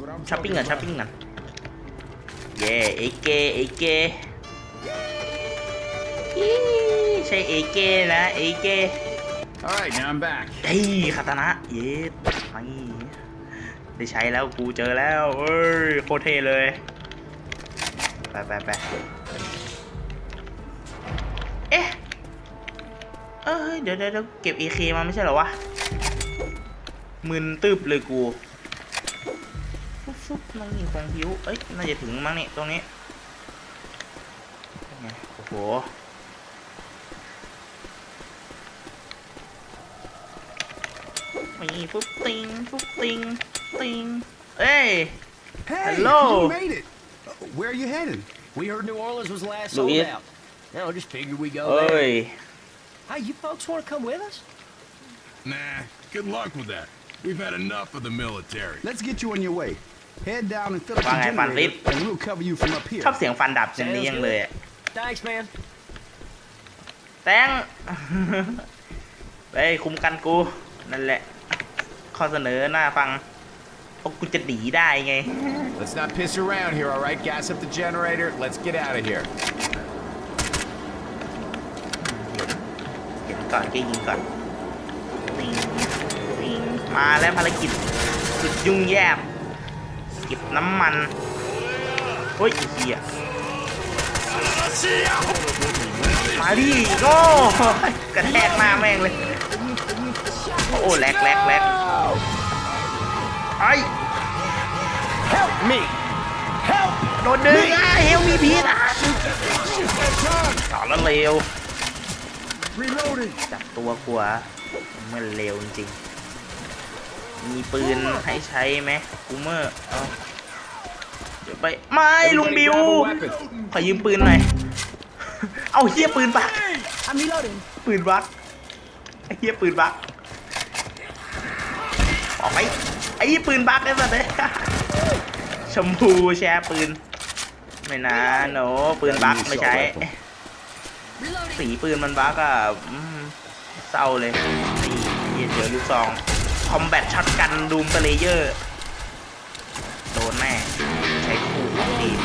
what I'm ช้อปปิ้ง talking ก่อนช้อป about. ปิ้งก่อนเย่เอเกเอเกอีใช่เอเกนะเอเก All right, now I'm back. เฮ้ยคาตานะเย็ดไม่ได้ใช้แล้วกูเจอแล้วเอ้ยโคตรเท่เลยไปไปไปเอ๊ะเอ้ยเดี๋ยวเดี๋ยวเดี๋ยวเก็บ AK มาไม่ใช่เหรอวะมึนตึบเลยกู ฟุ๊บฟุ๊บน้องยิงของผิวเอ้ยน่าจะถึงมั้งนี่ตรงนี้ไงโอ้โห มีฟุ๊บติงฟุ๊บติงติงเอ้ย Hey, Hello. you made it. Uh, Where are you heading? We heard New Orleans was last Louis. sold out. Now I just figured we go เอ้ย there. Hey, you folks want to come with us? Nah, good luck with that. We've had enough of the military. Let's get you on your way. Head down and fill up Vâng, the anh Phan generator, Vip. and we'll cover you from up here. ชอบเสียงฟันดับจังนี้ยังเลยอะ Thanks, man. แตงเฮ้ยคุ้มกันกูนั่นแหละ ข้อเสนอหน้าฟังเพราะกูจะหนีได้ไง Let's not piss around here, all right? Gas up the generator. Let's get out of here. เห็นก่อนก็ยิงก่อนวิ่งวิ่งมาแล้วภารกิจสุดยุ่งแยบ เก็บน้ำมันเฮ้ยไอ้เหี้ยมาดิโง่กระแทกหน้าแม่งเลย โอ้แหลกแหลกแหลกไอ้ Help me! Help! โดนดึงอะเฮลมีพีทอะต่อแล้วเร็ว Reloading. จับตัวกลัวมันเร็วจริงๆ มีปืนให้ใช้ไหมกูเมอร์เอาเดี๋ยวไปไม่ลุง Everybody บิว grab a weapon. ขอยืมปืนหน่อย เอาเฮียปืนบัก I'm reloading. ปืนบักไอ้เฮียปืนบักออกไปไอ้เหี้ยปืนบักไอ้สัตว์เลยชมพูแชร์ปืน ไม่นะโนปืนบักไม่ใช้สีปืนมันบักอะอืมเศร้าเลยนี่เหี้ยเจอลูกซอง คอมแบทช็อตกันดูมสเลเยอร์โดนแน่ใช้คู่ของทีม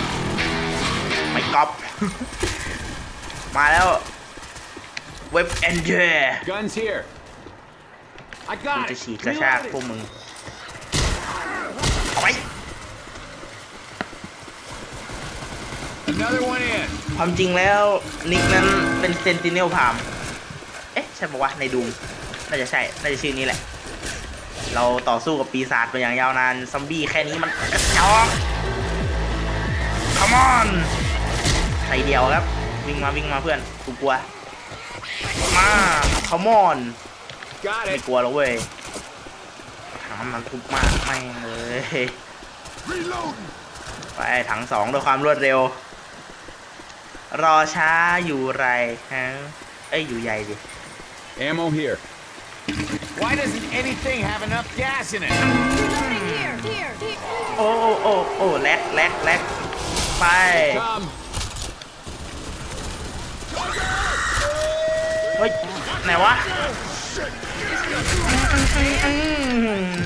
ไม่ก๊อปมาแล้วเว็บแอนเจอร์ Guns here. I กู got จะ it. ฉีกกระชากพวกมึงเอาไว้ Another one in. ความจริงแล้วนิกนั้นเป็นเซนติเนลพาม เอ๊ะ ใช่ปะวะในดูมน่าจะใช่ น่าจะชื่อนี้แหละ เราต่อสู้กับปีศาจมาอย่างยาวนานซอมบี้แค่นี้มันกระจอกคอมอนใส่เดียวครับ วิ่งมาวิ่งมาเพื่อนกูกลัว มาคอมอน Got ไม่ it. กลัวแล้วเว้ยถังน้ำมันทุบมากไม่งเลย Reloading. ไปถังสองด้วยความรวดเร็ว รอช้าอยู่ไรฮะ เอ้ยอยู่ใหญ่ดิ Ammo here. Why doesn't anything have enough gas in it? Here, here, here. โอ้โอ้โอ้โอ้แลกแลกแลกไป Come. เฮ้ยไหนวะอืม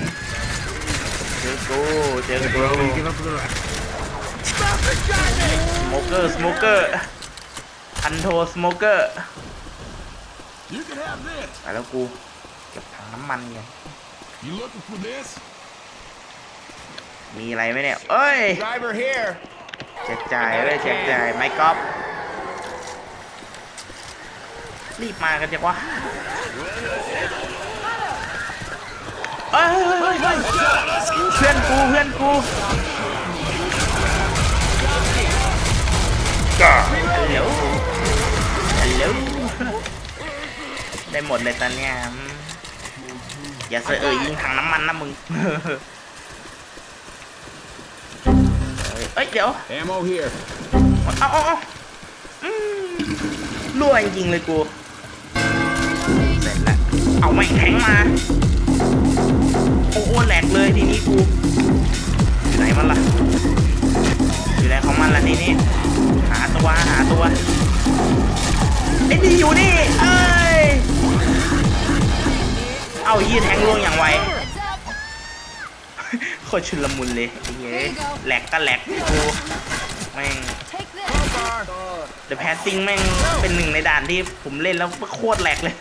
เจอกูเจอกู Give up the rest. สโมเกอร์สโมเกอร์พันโทสโมเกอร์ You can have this. ไปแล้วกูเก็บถังน้ำมันกัน You looking for this? มีอะไรไหมเนี่ยเอ้ย Driver here. แจกจ่ายเว้ยแจกจ่ายไม่ก๊อปรีบมากันจังวะเอ้ยเฮ้ยเฮ้ยเฮ้ยเพื่อนกูเพื่อนกูฮัลโหลฮัลโหลได้หมดเลยตอนเนี้ย อืมอย่าเสอะเอ่ยยิงถังน้ำมันนะมึงเอ้ยเดี๋ยว Ammo here. เอาเอาเอาอืมรั่วจริงๆเลยกูเสร็จแล้วเอาแม่งแทงมา โอ้โหแหลกเลยทีนี้กูอยู่ไหนมันล่ะอยู่ไหนของมันล่ะทีนี้หาตัวหาตัวไอ้นี่อยู่นี่เอ้ย เอายีแทงล่วงอย่างไวโคตรชุนละมุนเลยไอ้เหี้ยแหลกก็แหลกกูแม่ง Take this. The Passing แม่งเป็นหนึ่งในด่านที่ผมเล่นแล้วโคตรแหลกเลย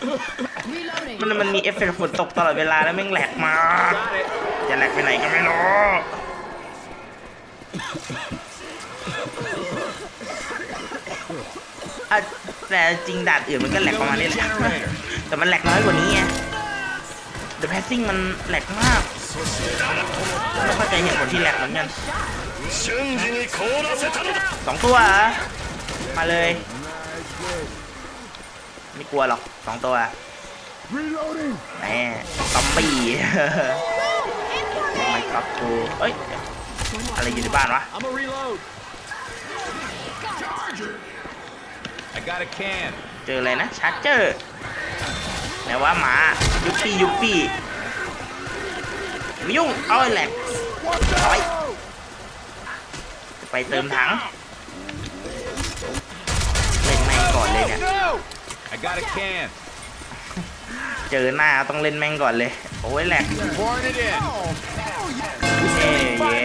มันมันมีเอฟเฟกต์ฝนตกตลอดเวลาแล้วแม่งแหลกมากจะแหลกไปไหนก็ไม่รู้แต่จริงด่านอื่นมันก็แหลกประมาณนี้แหละแต่มันแหลกน้อยกว่านี้ไง The Passing มันแหลกมากไม่เข้าใจเหตุผลที่แหลกเหมือนกันสองตัวเหรอมาเลย ไม่กลัวหรอกสองตัว Reloading. แหมซอมบี้ไม่ครับกูเอ้ยอะไรอยู่ในบ้านวะ I'm a reload. I got a can. เจออะไรนะชาร์เจอร์ ไหนว่าหมายุปปี้ยุปปี้อย่าไม่ยุ่งเอาไอ้แหลกเอาไว้จะไปเติมถังเล่นแม่งก่อนเลยเนี่ย I got a can. เจอหน้าต้องเล่นแม่งก่อนเลยโอ้ยแหลก Pouring it in. เอ้ยเย่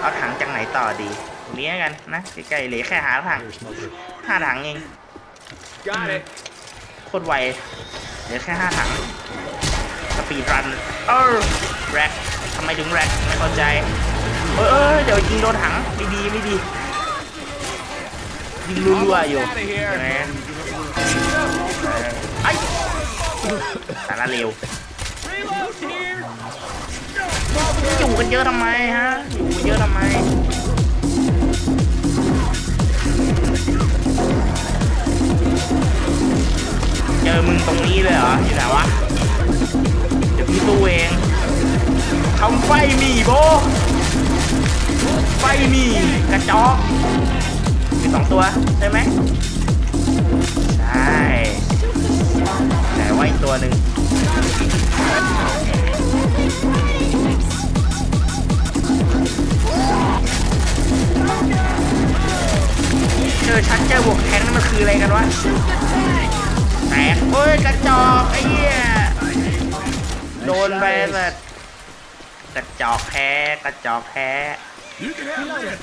เอาถังจากไหนต่อดีตรงนี้แล้วกันนะใกล้ๆเหลยแค่หาถัง ห้าถังเอง Got it. โคตรไวเหลือแค่ห้าถัง สปีดรัน เออแร็กทำไมถึงแร็กไม่เข้าใจ เอยเอยเดี๋ยวยิงโดนถัง ไม่ดีไม่ดี ยิงรัวๆอยู่ Almost outta here. ใช่ไหมไอ้สารเลวอยู่กันเยอะทำไมฮะ อยู่กันเยอะทำไม เจอมึงตรงนี้เลยเหรออยู่ไหนวะ เดี๋ยวพี่ตู้เองทำไฟหมีโบ ไฟหมีกระจอกมีสองตัวใช่ไหมใช่แต่ว่าอีกตัวหนึ่งเจอชัดเจอบวกแทงนั่นมันคืออะไรกันวะ แตกเฮ้ยกระจอกไอ้เหี้ยโดนไปแบบกระจอกแพ้กระจอกแพ้ You can have that.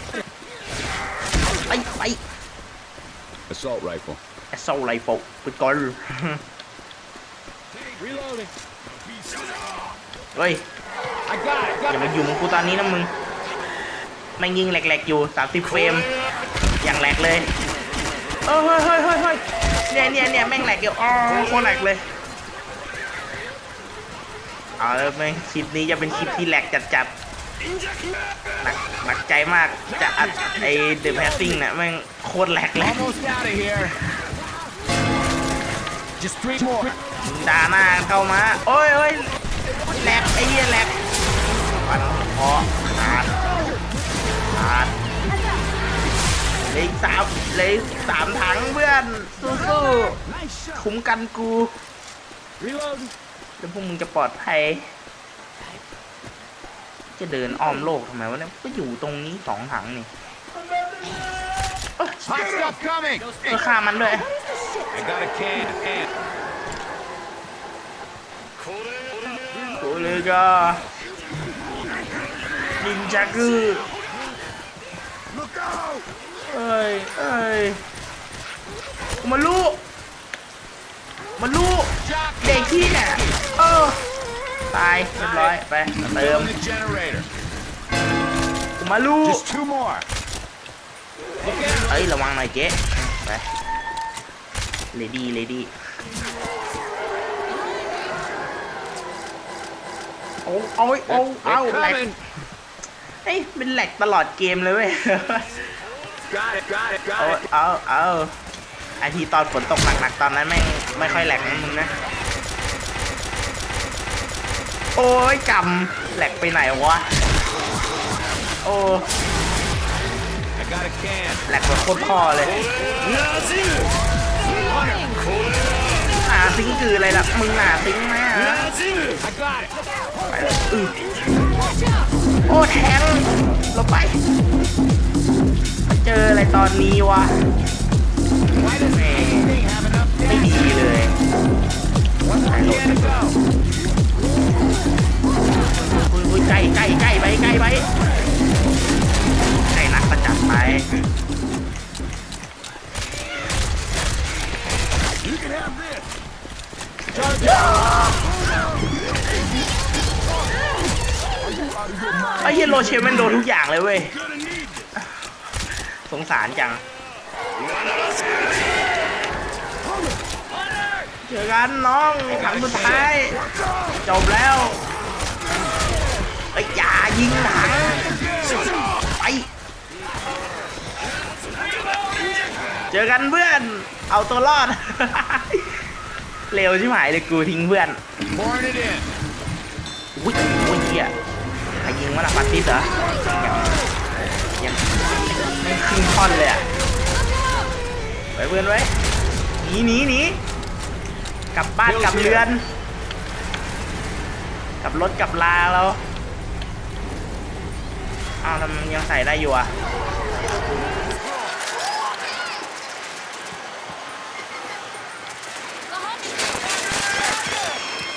ไปไป Assault rifle. แอสโซไลโฟปืนกล Reloading. เฮ้ย I got it. อย่ามาอยู่มึงกูตอนนี้นะมึงแม่งยิงแหลกๆอยู่ 30 เฟรม อย่างแหลกเลยเออเฮ้ยเฮ้ยเฮ้ย เฮ้ยเนี่ยเนี่ยเนี่ยแม่งแหลกอยู่อ๋อโคตรแหลกเลยเอาแล้วแม่งคลิปนี้จะเป็นคลิปที่แหลกจัดๆหนักหนักใจมากจะอัดไอเดอะแพสซิ่งเนี่ยแม่งโคตรแหลกเลย Almost out of here. Just three more. ด่าหน้าเข้ามาโอ้ยโอ้ยแหลกไอ้เหี้ยแหลกฟันคอขาดขาด เหลยสามเหลยสามถังเพื่อนสู้ๆคุ้มกันกู Reload. แล้วพวกมึงจะปลอดภัย จะเดินอ้อมโลกทำไมวะเนี่ยก็อยู่ตรงนี้สองถังนี่ Hot stuff coming. ก็ฆ่ามันด้วย I got a can. can. กูเลยก็นินจากือ Look out. เอ้ยเอ้ยกูมาลูกมาลูกเด็กที่เนี่ยเออตายเรียบร้อยไปมาเติม Filling the generator. กูมาลูก Just two more. Look out. เอ้ยระวังหน่อยเจ๊ไปเลดี้เลดี้โอ้เอาเอาเอา They're แหลก coming. เฮ้ยเป็นแหลกตลอดเกมเลยเว้ย เอา Got it. เอาเอาไอทีตอนฝนตกหนักๆตอนนั้นแม่งไม่ค่อยแหลกนะมึงนะ โอ้ยกำแหลกไปไหนวะ โอ้ I got a can. แหลกแบบโคตรพ่อเลยหนาซิงค์คืออะไรล่ะ มึงหนาซิงค์ไหมอะ I got it. ไปเลยอือโอ้แทงลงไปมา เจออะไรตอนนี้วะแหมไม่ดีเลยใครโหลดอุ้ยใกล้ใกล้ใกล้ไปใกล้ไปใกล้นักประจัดไปไอ้เหี้ยโรเชลมันโดนทุกอย่างเลยเว้ย Gonna need this. ส งสารจัง เจอกันน้องครั้งสุดท้าย จบแล้วไอ้ยอย่ายิงหลังไอเจอกันเพื่อน เอาตัวรอด เร็วชิบหายเลยกูทิ้งเพื่อน Pouring it in. อุ้ยโอ้ยเหี้ยใครยิงวะล่ะปัดติสเหรอ ยังยังไม่ครึ่งท่อนเลยอะไปเพื่อนไว้หนีหนีหนีกลับบ้านกลับเรือนกลับรถกลับลาเราอ้าวทำไมมันยังใส่ได้อยู่อะ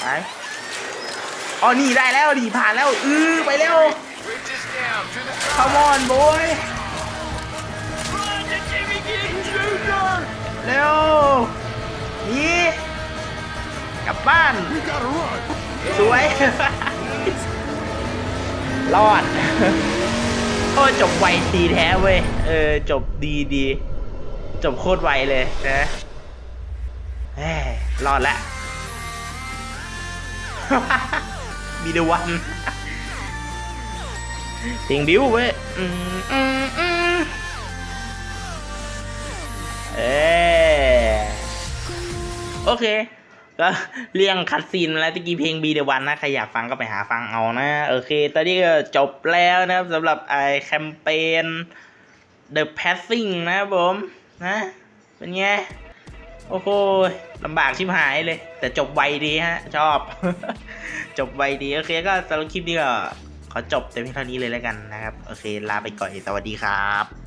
ไปอ๋อนี่ได้แล้วดีผ่านแล้ว อือไปเร็ว Come on boy เร็วหนี่กลับบ้าน สวย รอด โอ้จบไวทีแท้เว้ย เออ จบดีดี จบโคตรไวเลยนะเฮ้ยรอดแล้ว มีเดวัน สิงบิวเว้ยอืมอืมอืมเออโอเค ก็เรียงคัดซีนแล้วตะกี้เพลง Be the One นะ ใครอยากฟังก็ไปหาฟังเอานะ โอเค ตอนนี้ก็จบแล้วนะครับสำหรับไอแคมเปญ The Passing นะครับผมนะเป็นไง โอ้โหลำบากชิบหายเลย แต่จบไวดีฮะ ชอบ จบไวดี โอเคก็สำหรับคลิปนี้ก็ ขอจบแต่เพียงเท่านี้เลยแล้วกันนะครับ โอเค ลาไปก่อน สวัสดีครับ